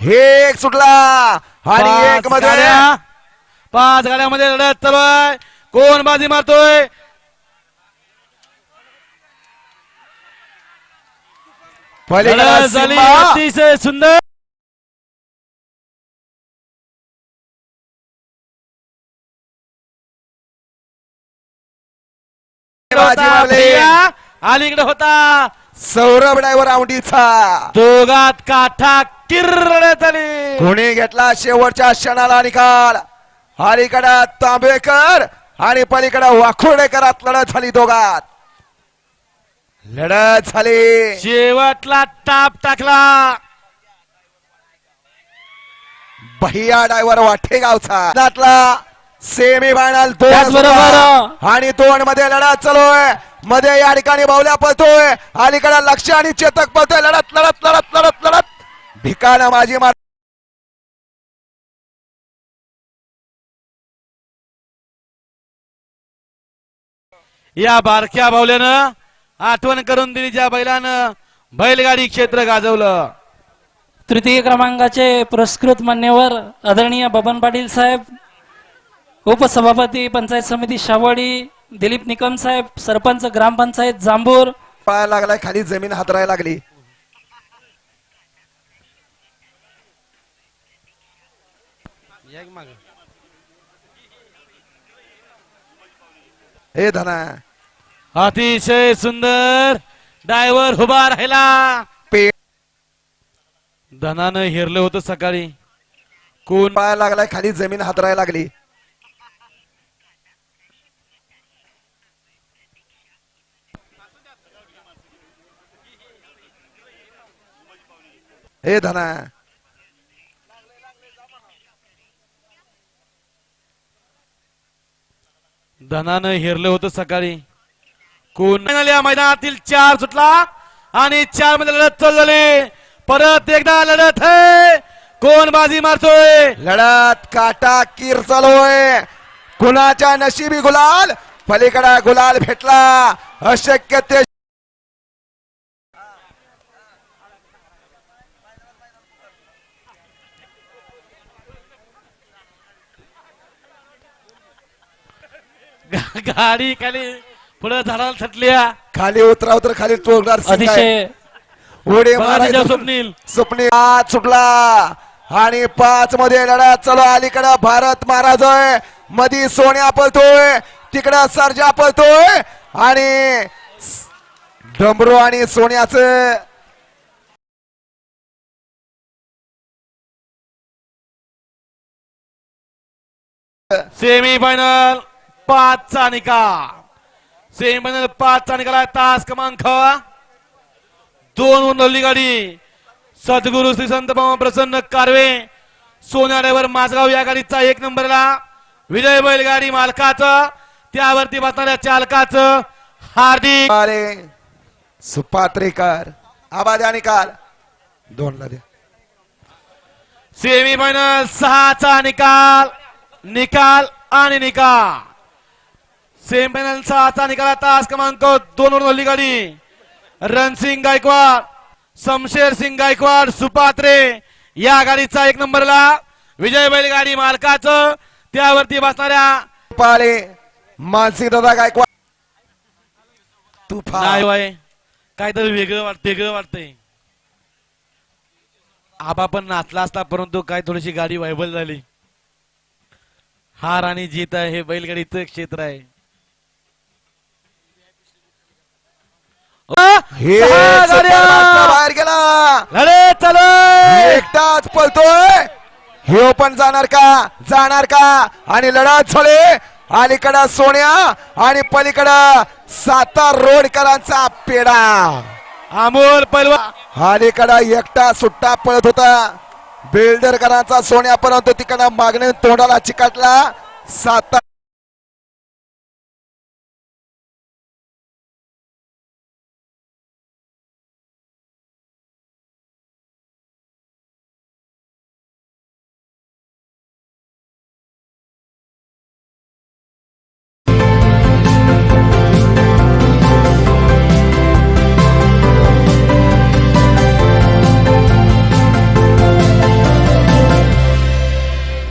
हे एक सुटला. आणि पाच एक मध्ये गाड्या. पाच गाड्यामध्ये लढत चालू आहे. कोण बाजी मारतोय? पलीकडे झाली. सिम्बा. अतिशय सुंदर. बाजी होता मारली. भैया. अलीकडे होता. सौरभ ड्रायव्हर आवडीचा दोघात काठा किरण्यात आली कोणी घेतला शेवटच्या क्षणाला निकाल? अलीकडे तांबेकर आणि पलीकडे वाखुर्डेकरात लढत झाली दोघात. लढत झाली. शेवटला टाप टाकला. भैया ड्रायव्हर वाठेगावचा नातला सेमी फायनल दोन. सुद्धा. आणि दोन मध्ये लढत चालू आहे. मध्ये या ठिकाणी बावल्या पळतोय. अलीकडे लक्ष आणि चेतक पळतोय. लढत लढत लढत. भिकानं माझी मार या बारक्या बावल्यानं आठवण करून दिली ज्या बैलानं बैलगाडी क्षेत्र गाजवलं. तृतीय क्रमांकाचे पुरस्कृत मान्यवर आदरणीय बबन पाटील साहेब उपसभापती पंचायत समिती शावडी दिलीप निकम साहेब सरपंच ग्रामपंचायत जांभूर. पाया लागलाय खाली जमीन हातरायला लागली. हे धना. अतिशय सुंदर ड्रायव्हर उभा राहिला. पे धनानं हिरलं होतं सकाळी. कोण पाया लागलाय खाली जमीन हातरायला लागली. हे धना. धनानं हिरलं होतं सकाळी. कोण? या मैदानातील चार सुटला आणि चारमध्ये लढत चालू झाली परत एकदा लढत आहे. कोण बाजी मारतोय? लढत काटा किर चालूय कुणाच्या नशिबी गुलाल. पलीकडा गुलाल भेटला. अशक्य ते गाडी खाली पुढे झाडाला थटल्या खाली उतराव तर खाली टोकणार अतिशय. उडी मारायचं त्याच्या स्वप्नील. स्वप्नील पाच सुटला आणि पाच मध्ये लढत चालू. अलीकडं भारत महाराज आहे मधी सोन्या पळतोय. तिकडं सर्जा पळतोय. आणि डमरू आणि सोन्याचं सेमी फायनल पाचचा निकाल. सेमी फायनल पाचचा निकाल आहे. तास क्रमांक दोन नवली गाडी. सद्गुरु श्री संत बाबा प्रसन्न कारवे. सोन्या ड्रायव्हर माझगाव या गाडीचा एक नंबरला. विजय बैलगाडी मालकाचं. त्यावरती बसणाऱ्या चालकाचं हार्दिक. अरे सुपात्रेकर. आबाद आणि काल दोन द्या. सेमी फायनल सहाचा निकाल. निकाल आणि निकाल. सेमी फायनल सहाचा निकाल तास क्रमांक दोन वर नवली गाडी रणसिंग गायकवाड शमशेर सिंग गायकवाड सुपात्रे या गाडीचा एक नंबरला विजय बैलगाडी मालकाचं त्यावरती बसणाऱ्या पाळे मानसिक दादा गायकवाड तुफान बाय काहीतरी वेगळं वाटत वेगळं वाटतंय आबा पण नाचला असता परंतु काय थोडीशी गाडी वायबल झाली हार आणि जीत आहे हे बैलगाडीचं क्षेत्र आहे हे सहा गाड्या! बाहेर गेला. लढत चालू आहे. एकटाच पळतोय. हे पण जाणार का? जाणार का? आणि लढत झाले अलीकडं सोन्या आणि पलीकडं सातार रोडकरांचा पेडा अमोल पैलवा! अलीकडं एकटा सुट्टा पळत होता. बिल्डरकरांचा सोन्या परंतु तिकडं मागणे तोंडाला चिकटला. सातार